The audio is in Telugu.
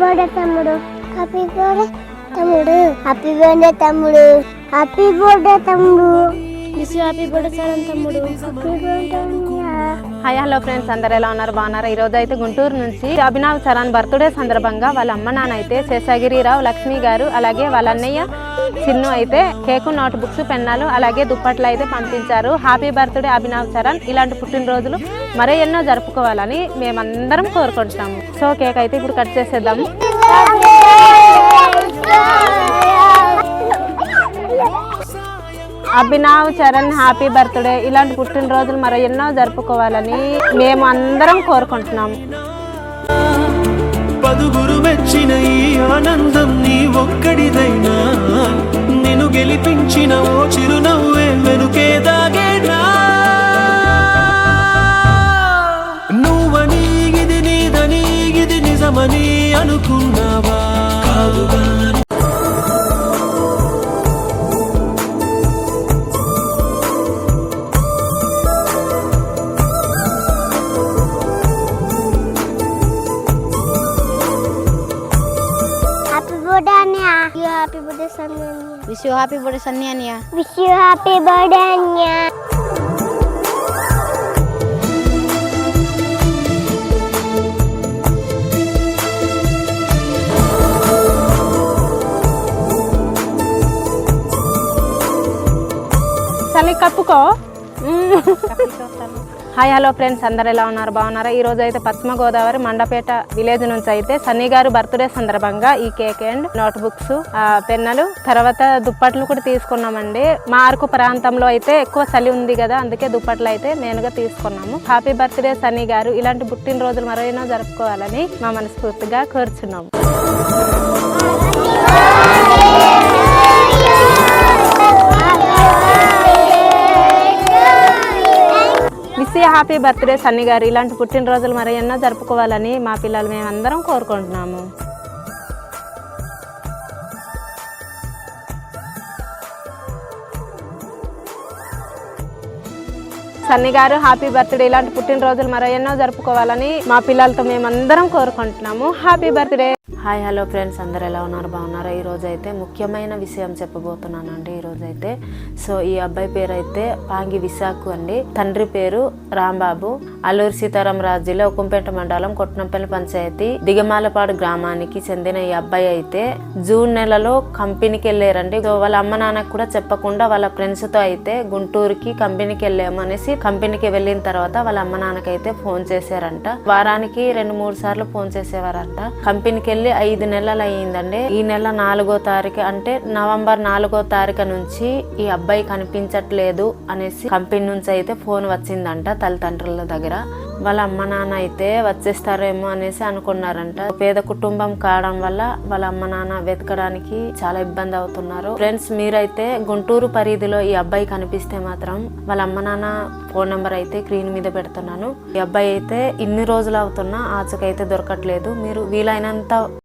బర్త్డే తమ్ముడు. హ్యాపీ బర్త్డే తమ్ముడు. హ్యాపీ బర్త్డే తమ్ముడు హ్యాపీ బర్త్డే తమ్ముడు. హ్యాపీ బర్త్డే తమ్ముడు? Hi hello friends. అందరు ఎలా ఉన్నారు? బాగున్నారు? ఈ రోజు అయితే గుంటూరు నుంచి అభినవ్ చరణ్ బర్త్డే సందర్భంగా వాళ్ళ అమ్మ నాన్న అయితే శేషగిరిరావు లక్ష్మి గారు అలాగే వాళ్ళ అన్నయ్య చిన్ను అయితే కేకు నోట్ బుక్స్ పెన్నాలు అలాగే దుప్పట్లు అయితే పంపించారు. Happy birthday Abhinav Charan. ఇలాంటి పుట్టినరోజులు మరే ఎన్నో జరుపుకోవాలని మేమందరం కోరుకుంటున్నాము. సో కేక్ అయితే ఇప్పుడు కట్ చేసేద్దాము అభినవ్ చరణ్ హ్యాపీ బర్త్డే. ఇలాంటి పుట్టినరోజులు మరో ఎన్నో జరుపుకోవాలని మేము అందరం కోరుకుంటున్నాము. పదుగురు మెచ్చిన ఈ ఆనందం నీ ఒక్కడిదైన గెలిపించిన ఓ చిరునవ్వు. హ్యాపీ బర్త్డే అన్నయ్య happy birthday Sunny wish you happy birthday Sunny అనియా విష్ యూ హ్యాపీ బర్త్డే అన్నయ్య చలి కప్పుకో హాయ్ హలో ఫ్రెండ్స్ అందరు ఎలా ఉన్నారు? బాగున్నారా? ఈరోజు అయితే పశ్చిమ గోదావరి మండపేట విలేజ్ నుంచి అయితే సన్నీ గారు బర్త్డే సందర్భంగా ఈ కేక్ అండ్ నోట్ బుక్స్ పెన్నులు తర్వాత దుప్పట్లు కూడా తీసుకున్నామండి. మా అరకు ప్రాంతంలో అయితే ఎక్కువ చలి ఉంది కదా అందుకే దుప్పట్లు అయితే మెయిన్గా తీసుకున్నాము. హ్యాపీ బర్త్డే సన్నీ గారు. ఇలాంటి పుట్టినరోజులు మరో జరుపుకోవాలని మా మనస్ఫూర్తిగా కోరుచున్నాము. హ్యాపీ బర్త్డే సన్నీ గారు. ఇలాంటి పుట్టినరోజులు మరి ఎన్నో జరుపుకోవాలని మా పిల్లలు మేమందరం కోరుకుంటున్నాము. సన్నీ గారు హ్యాపీ బర్త్డే. ఇలాంటి పుట్టినరోజులు మరో ఎన్నో జరుపుకోవాలని మా పిల్లలతో మేమందరం కోరుకుంటున్నాము. Happy birthday. Hi hello friends. అందరు ఎలా ఉన్నారు? బాగున్నారా? ఈరోజు అయితే ముఖ్యమైన విషయం చెప్పబోతున్నానండి. ఈరోజు అయితే సో ఈ అబ్బాయి పేరు అయితే పాంగి విశాఖ అండి. తండ్రి పేరు రాంబాబు. అల్లూరు సీతారాం రాజు జిల్లా ఉక్కంపేట మండలం కొట్నంపల్లి పంచాయతీ దిగమాలపాడు గ్రామానికి చెందిన ఈ అబ్బాయి అయితే జూన్ నెలలో కంపెనీకి వెళ్ళారండి. సో వాళ్ళ అమ్మ నాన్నకు కూడా చెప్పకుండా వాళ్ళ ఫ్రెండ్స్తో అయితే గుంటూరుకి కంపెనీకి వెళ్ళాము అనేసి కంపెనీకి వెళ్ళిన తర్వాత వాళ్ళ అమ్మ నాన్నకైతే ఫోన్ చేశారంట. వారానికి రెండు మూడు సార్లు ఫోన్ చేసేవారంట. కంపెనీకి వెళ్ళి ఐదు నెలలు అయ్యిందండి ఈ నెల నాలుగో తారీఖు అంటే నవంబర్ నాలుగో తారీఖు నుంచి ఈ అబ్బాయి కనిపించట్లేదు అనేసి కంపెనీ నుంచి అయితే ఫోన్ వచ్చిందంట తల్లిదండ్రుల దగ్గర. వాళ్ళ అమ్మ నాన్న అయితే వచ్చేస్తారేమో అనేసి అనుకున్నారంట. పేద కుటుంబం కావడం వల్ల వాళ్ళ అమ్మ నాన్న వెతకడానికి చాలా ఇబ్బంది అవుతున్నారు. ఫ్రెండ్స్ మీరైతే గుంటూరు పరిధిలో ఈ అబ్బాయి కనిపిస్తే మాత్రం వాళ్ళ అమ్మ నాన్న ఫోన్ నెంబర్ అయితే స్క్రీన్ మీద పెడుతున్నాను. ఈ అబ్బాయి అయితే ఇన్ని రోజులు అవుతున్నా ఆచకైతే దొరకట్లేదు. మీరు వీలైనంత